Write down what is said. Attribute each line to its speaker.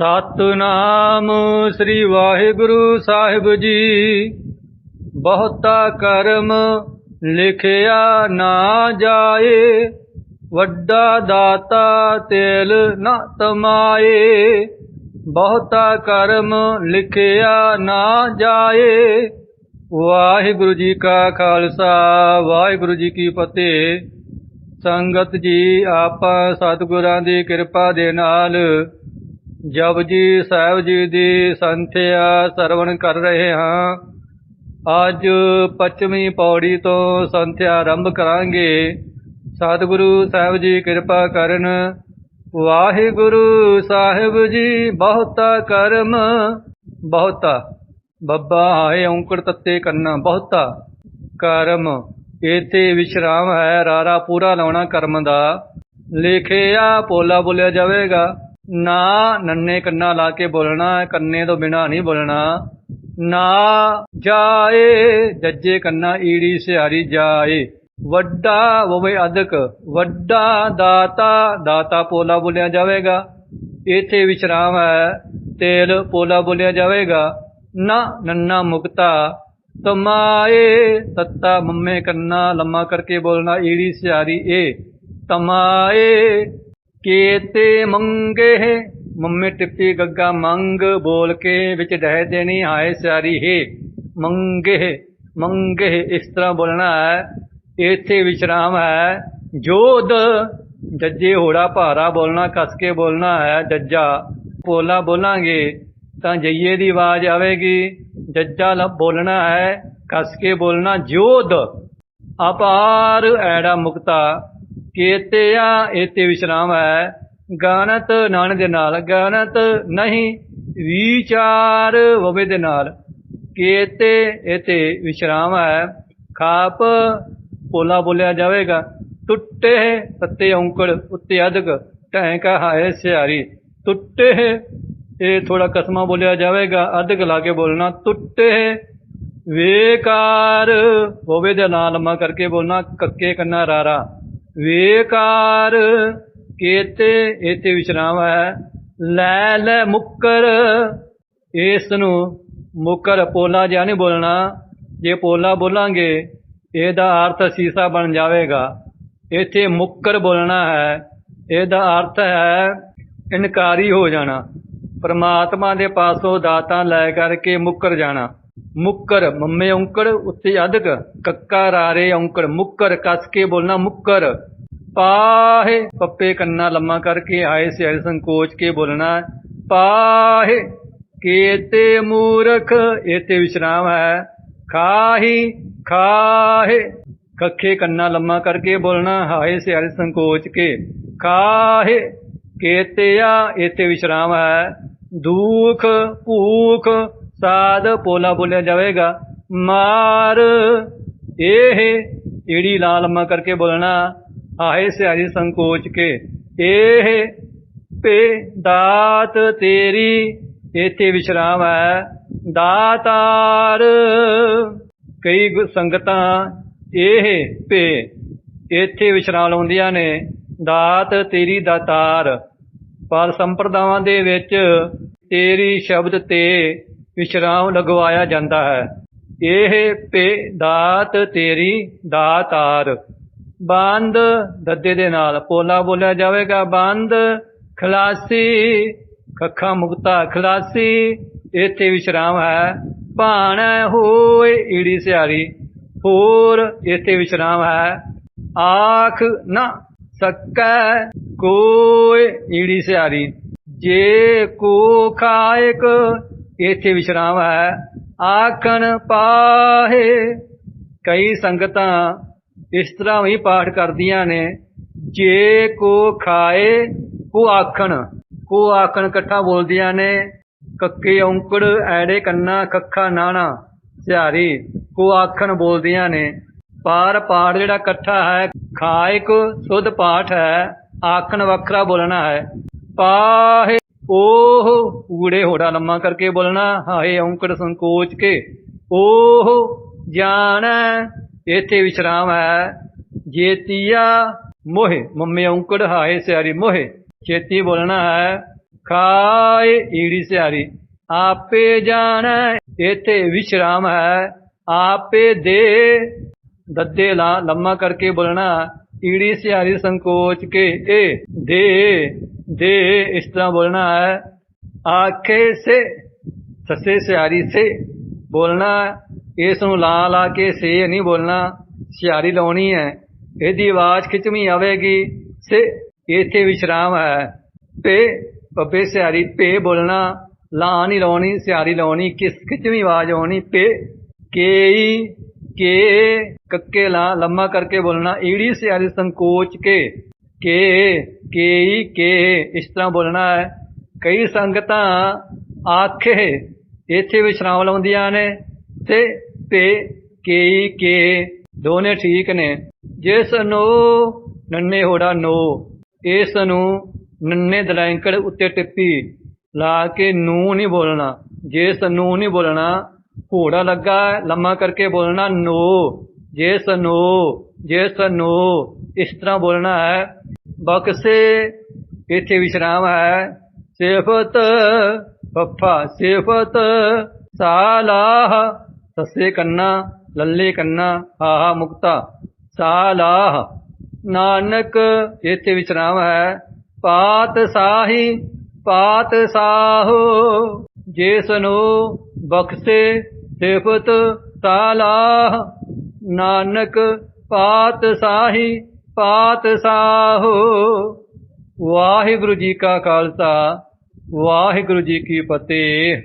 Speaker 1: ਸਤਨਾਮ ਸ੍ਰੀ ਵਾਹਿਗੁਰੂ ਸਾਹਿਬ ਜੀ। ਬਹੁਤਾ ਕਰਮ ਲਿਖਿਆ ਨਾ ਜਾਏ, ਵੱਡਾ ਦਾਤਾ ਤੇਲ ਨਾ ਤਮਾਏ। ਬਹੁਤਾ ਕਰਮ ਲਿਖਿਆ ਨਾ ਜਾਏ। ਵਾਹਿਗੁਰੂ ਜੀ ਕਾ ਖਾਲਸਾ, ਵਾਹਿਗੁਰੂ ਜੀ ਕੀ ਫਤਿਹ। ਸੰਗਤ ਜੀ, ਆਪਾਂ ਸਤਿਗੁਰਾਂ ਦੀ ਕਿਰਪਾ ਦੇ ਨਾਲ ਜਪਜੀ ਸਾਹਿਬ ਜੀ ਦੀ ਸੰਥਿਆ ਸਰਵਣ ਕਰ ਰਹੇ ਹਾਂ, ਅੱਜ ਪੱਛਮੀ ਪੌੜੀ ਤੋਂ ਸੰਥਿਆ ਆਰੰਭ ਕਰਾਂਗੇ। ਸਤਿਗੁਰੂ ਸਾਹਿਬ ਜੀ ਕਿਰਪਾ ਕਰਨ, ਵਾਹਿਗੁਰੂ ਸਾਹਿਬ ਜੀ ਬਹੁਤਾ ਕਰਮ। ਬਹੁਤਾ, ਬੱਬਾ ਹਾਏ ਔਂਕੜ ਤੱਤੇ ਕੰਨਾ, ਬਹੁਤਾ ਕਰਮ। ਇਥੇ ਵਿਸ਼ਰਾਮ ਹੈ, ਰਾਰਾ ਪੂਰਾ ਲਾਉਣਾ ਕਰਮ ਦਾ। ਲਿਖਿਆ ਪੋਲਾ ਬੋਲਿਆ ਜਾਵੇਗਾ। ਨਾ ਨੰਨੇ ਕੰਨਾ ਲਾ ਕੇ ਬੋਲਣਾ, ਕੰਨੇ ਤੋਂ ਬਿਨਾ ਨਹੀਂ ਬੋਲਣਾ। ਨਾ ਜਾਏ, ਜੱਜੇ ਕੰਨਾ ਈੜੀ ਸਿਹਾਰੀ ਜਾਏ। ਵੱਡਾ ਹੋਵੇ ਅਧਿਕ ਵੱਡਾ ਦਾਤਾ ਦਾਤਾ ਪੋਲਾ ਬੋਲਿਆ ਜਾਵੇਗਾ। ਇੱਥੇ ਵਿਸ਼ਰਾਮ ਹੈ, ਤੇਲ ਪੋਲਾ ਬੋਲਿਆ ਜਾਵੇਗਾ। ਨਾ ਨੰਨਾ ਮੁਕਤਾ, ਤਮਾਏ, ਤੱਤਾ ਮੰਮੇ ਕੰਨਾ ਲੰਮਾ ਕਰਕੇ ਬੋਲਣਾ, ਈੜੀ ਸਿਆਰੀ ਏ। ਤਮਾਏ ਕੇਤੇ ਮੰਗੇ ਮੰਮੇ ਟਿੱਪੀ ਗੱਗਾ ਮੰਗ ਬੋਲ ਕੇ ਵਿੱਚ ਡਹਿ ਦੇਣੀ, ਹਾਏ ਸਿਆਰੀ ਹੈ। ਮੰਗੇ ਮੰਗੇ ਇਸ ਤਰ੍ਹਾਂ ਬੋਲਣਾ ਹੈ, ਇੱਥੇ ਵਿਸ਼ਰਾਮ ਹੈ। ਜੋਦ ਜੱਜੇ ਹੋੜਾ ਭਾਰਾ ਬੋਲਣਾ, ਕੱਸ ਕੇ ਬੋਲਣਾ ਹੈ, ਜੱਜਾ ਪੋਲਾ ਬੋਲਾਂਗੇ ਤਾਂ ਜਈਏ ਦੀ ਆਵਾਜ਼ ਆਵੇਗੀ। ਜੱਜਾ ਲ ਬੋਲਣਾ ਹੈ, ਕੱਸ ਕੇ ਬੋਲਣਾ ਜੋਦ ਅਪਾਰ ਐੜਾ ਮੁਕਤਾ ਕੇਤਿਆ ਇਤੇ ਵਿਸ਼ਰਾਮ ਹੈ। ਗਾਨਤ ਨਾਨ ਦੇ ਨਾਲ ਗਾਨਤ ਨਹੀਂ, ਵਿਚਾਰ ਹੋਵੇ ਦੇ ਨਾਲ। ਕੇਤੇ ਇਤੇ ਵਿਸ਼ਰਾਮ ਹੈ। ਖਾਪ ਪੋਲਾ ਬੋਲਿਆ ਜਾਵੇਗਾ। ਟੁੱਟੇ ਪੱਤੇ ਔਂਕੜ ਉੱਤੇ ਅਧਕ ਢੈਂਕਾ ਹਾਏ ਸਿਆਰੀ ਟੁੱਟੇ ਇਹ ਥੋੜਾ ਕਸਮਾ ਬੋਲਿਆ ਜਾਵੇਗਾ। ਅਧਕ ਲਾ ਕੇ ਬੋਲਣਾ, ਟੁੱਟੇ ਵੇਕਾਰ ਹੋਵੇ ਦੇ ਨਾਲ। ਲੰਮਾ ਕਰਕੇ ਬੋਲਣਾ, ਕੱਕੇ ਕੰਨਾ ਰਾਰਾ। ਵੇਕਾਰ ਕੇਤੇ ਇਤੇ ਵਿਸ਼ਰਾਮ ਹੈ। ਲੈ ਲੈ ਮੁੱਕਰ ਇਸ ਨੂੰ ਮੁੱਕਰ, ਪੋਲਾ ਜਿਹਾ ਨਹੀਂ ਬੋਲਣਾ। ਜੇ ਪੋਲਾ ਬੋਲਾਂਗੇ, ਇਹਦਾ ਅਰਥ ਸੀਸਾ ਬਣ ਜਾਵੇਗਾ। ਇੱਥੇ ਮੁੱਕਰ ਬੋਲਣਾ ਹੈ, ਇਹਦਾ ਅਰਥ ਹੈ ਇਨਕਾਰੀ ਹੋ ਜਾਣਾ। ਪਰਮਾਤਮਾ ਦੇ ਪਾਸੋਂ ਦਾਤਾਂ ਲੈ ਕਰਕੇ ਮੁੱਕਰ ਜਾਣਾ। ਮੁੱਕਰ ਮੰਮੇ ਔਂਕੜ ਉੱਤੇ ਅਧਕ ਕੱਕਾ ਰਾਰੇ ਔਂਕੜ ਮੁੱਕਰ ਕੱਸ ਕੇ ਬੋਲਣਾ ਮੁੱਕਰ ਪਾਹੇ ਪੱਪੇ ਕੰਨਾ ਲੰਮਾ ਕਰਕੇ ਆਏ ਸਿਆਲ ਸੰਕੋਚ ਕੇ ਬੋਲਣਾ ਪਾਹੇ ਕੇਤੇ ਮੂਰਖ ਇਤੇ ਵਿਸ਼ਰਾਮ ਹੈ ਖਾਹੀ ਖਾਹੇ ਕੱਖੇ ਕੰਨਾ ਲੰਮਾ ਕਰਕੇ ਬੋਲਣਾ ਹਾਏ ਸਿਆਲ ਸੰਕੋਚ ਕੇ ਖਾਹੇ ਕੇਤਿਆ ਇਤੇ ਵਿਸ਼ਰਾਮ ਹੈ ਦੁਖ ਭੂਖ ਸਾਧ ਪੋਲਾ ਬੋਲਿਆ ਜਾਵੇਗਾ। ਮਾਰ, ਇਹ ਈੜੀ ਲਾਲ ਲੰਮਾ ਕਰਕੇ ਬੋਲਣਾ। ਹਾਏ ਸਿਆਰੀ ਸੰਕੋਚ ਕੇ, ਇਹ ਪੇ ਦਾਤ ਤੇਰੀ, ਇਥੇ ਵਿਸ਼ਰਾਮ ਹੈ। ਦਾਤਾਰ, ਕਈ ਸੰਗਤਾਂ ਇਹ ਪੇ, ਇੱਥੇ ਵਿਸ਼ਰਾਮ ਲਾਉਂਦੀਆਂ ਨੇ। ਦਾਤ ਤੇਰੀ ਦਾਤਾਰ ਪਰ ਸੰਪਰਦਾਵਾਂ ਦੇ ਵਿੱਚ ਤੇਰੀ ਸ਼ਬਦ ਤੇ ਵਿਸ਼ਰਾਮ ਲਗਵਾਇਆ ਜਾਂਦਾ ਹੈ। ਇਹ ਪੇ ਦਾਤ ਤੇਰੀ ਦਾਤਾਰ ਬੰਦ ਦੱਦੇ ਦੇ ਨਾਲ ਪੋਲਾ ਬੋਲਿਆ ਜਾਵੇਗਾ। ਬੰਦ ਖਲਾਸੀ, ਖੱਖਾ ਮੁਕਤਾ ਖਲਾਸੀ। ਇੱਥੇ ਵਿਸ਼ਰਾਮ ਹੈ। ਭਾਣ ਹੋਏ ਈੜੀ ਸਿਆਰੀ ਹੋਰ ਇੱਥੇ ਵਿਸ਼ਰਾਮ ਹੈ। ਆਖ ਨਾ ਸਕੈ ਕੋਈ ਈੜੀ ਸਿਆਰੀ ਜੇ ਕੋ ਖਾਇਕ ਇੱਥੇ ਵਿਸ਼ਰਾਮ ਹੈ। ਆਖਣ ਪਾਹੇ ਕਈ ਸੰਗਤਾਂ ਇਸ ਤਰ੍ਹਾਂ ਵੀ ਪਾਠ ਕਰਦੀਆਂ ਨੇ, ਜੇ ਕੋ ਖਾਏ, ਕੋ ਆਖਣ ਕੋ ਆਖਣ ਇਕੱਠਾ ਬੋਲਦੀਆਂ ਨੇ, ਕੱਕੇ ਔਂਕੜ, ਐੜੇ ਕੰਨਾ ਕੱਖਾ ਨਾਣਾ, ਸਿਹਾਰੀ, ਕੋ ਆਖਣ ਬੋਲਦੀਆਂ ਨੇ। ਪਾਰ ਪਾਠ ਜਿਹੜਾ ਇਕੱਠਾ ਹੈ ਖਾਇਕ ਸੁਧ ਪਾਠ ਹੈ, ਆਖਣ ਵੱਖਰਾ ਬੋਲਣਾ ਹੈ। ਪਾਹੇ ਓਹ ਊੜੇ ਹੋੜਾ ਲੰਮਾ ਕਰਕੇ ਬੋਲਣਾ, ਹਾਏ ਔਂਕੜ ਸੰਕੋਚ ਕੇ। ਓਹ ਜਾਣੈ, ਇੱਥੇ ਵਿਸ਼ਰਾਮ ਹੈ। ਜੇਤੀਆ ਮੋਹਿ, ਮੰਮੇ ਔਂਕੜ, ਹਾਏ ਸਿਆਰੀ ਮੋਹਿ। ਛੇਤੀ ਬੋਲਣਾ ਹੈ, ਖਾਏ ਈੜੀ ਸਿਆਰੀ। ਆਪੇ ਜਾਣੈ, ਇਥੇ ਵਿਸ਼ਰਾਮ ਹੈ। ਆਪੇ ਦੇ ਦੱਦੇ ਲਾ, ਲੰਮਾ ਕਰਕੇ ਬੋਲਣਾ, ਈੜੀ ਸਿਆਰੀ ਸੰਕੋਚ ਕੇ, ਏ ਦੇ। ਦੇ ਇਸ ਤਰ੍ਹਾਂ ਬੋਲਣਾ ਹੈ, ਆਖੇ ਸੇ, ਸੱਸੇ ਸਿਆਰੀ ਸੇ ਬੋਲਣਾ ਇਸ ਨੂੰ ਲਾ ਲਾ ਕੇ ਸੇ ਨਹੀਂ ਬੋਲਣਾ, ਸਿਆਰੀ ਲਾਉਣੀ ਹੈ। ਇਹਦੀ ਆਵਾਜ਼ ਖਿੱਚਵੀਂ ਆਵੇਗੀ। ਸੇ, ਇੱਥੇ ਵਿਸ਼ਰਾਮ ਹੈ। ਪੇ ਪੱਪੇ ਸਿਆਰੀ, ਪੇ ਬੋਲਣਾ। ਲਾ ਨਹੀਂ ਲਾਉਣੀ, ਸਿਆਰੀ ਲਾਉਣੀ, ਕਿਸ ਖਿੱਚਵੀਂ ਆਵਾਜ਼ ਆਉਣੀ? ਪੇ, ਕੇਈ, ਕੇ, ਕੱਕੇ ਲਾ, ਲੰਮਾ ਕਰਕੇ ਬੋਲਣਾ। ਈੜੀ ਸਿਆਰੀ ਸੰਕੋਚ ਕੇ ਕੇ ਕੇਈ ਕੇ, ਇਸ ਤਰ੍ਹਾਂ ਬੋਲਣਾ ਹੈ। ਕਈ ਸੰਗਤਾਂ ਆਖੇ, ਇੱਥੇ ਵਿਸ਼ਰਾਮ ਲਾਉਂਦੀਆਂ ਨੇ ਤੇ ਪੇ ਕੇਈ ਕੇ, ਦੋਨੇ ਠੀਕ ਨੇ। ਜਿਸ ਨੂੰ ਨੰਨੇ ਹੋੜਾ ਨੋ, ਇਸ ਨੂੰ ਨੰਨੇ ਦਲੈਂਕੜ ਉੱਤੇ ਟਿੱਪੀ, ਲਾ ਕੇ ਨੂੰ ਨਹੀਂ ਬੋਲਣਾ। ਜਿਸ ਨੂੰ ਨਹੀਂ ਬੋਲਣਾ, ਘੋੜਾ ਲੱਗਾ, ਲੰਮਾ ਕਰਕੇ ਬੋਲਣਾ ਨੋ। ਜਿਸ ਨੂੰ ਜਿਸ ਨੂੰ, ਇਸ ਤਰ੍ਹਾਂ ਬੋਲਣਾ ਹੈ। ਬਖਸ਼ੇ ਇੱਥੇ ਵਿਸ਼ਰਾਮ ਹੈ। ਸਿਫਤ ਪੱਫਾ ਸਿਫਤ, ਸਾਲਾਹ ਸੱਸੇ ਕੰਨਾ, ਲੱਲੇ ਕੰਨਾ, ਆਹਾ ਮੁਕਤਾ, ਸਾਲਾਹ। ਨਾਨਕ ਇੱਥੇ ਵਿਸ਼ਰਾਮ ਹੈ। ਪਾਤ ਸਾਹੀ, ਪਾਤ ਸਾਹੋ ਜਿਸ ਨੂੰ ਬਖਸ਼ੇ ਸਿਫਤ, ਸਾਲਾਹ। ਨਾਨਕ ਪਾਤ ਸਾਹੀ ਪਾਤਸ਼ਾਹੋ ਵਾਹਿਗੁਰੂ ਜੀ ਕਾ ਖਾਲਸਾ ਵਾਹਿਗੁਰੂ ਜੀ ਕੀ ਫਤਿਹ।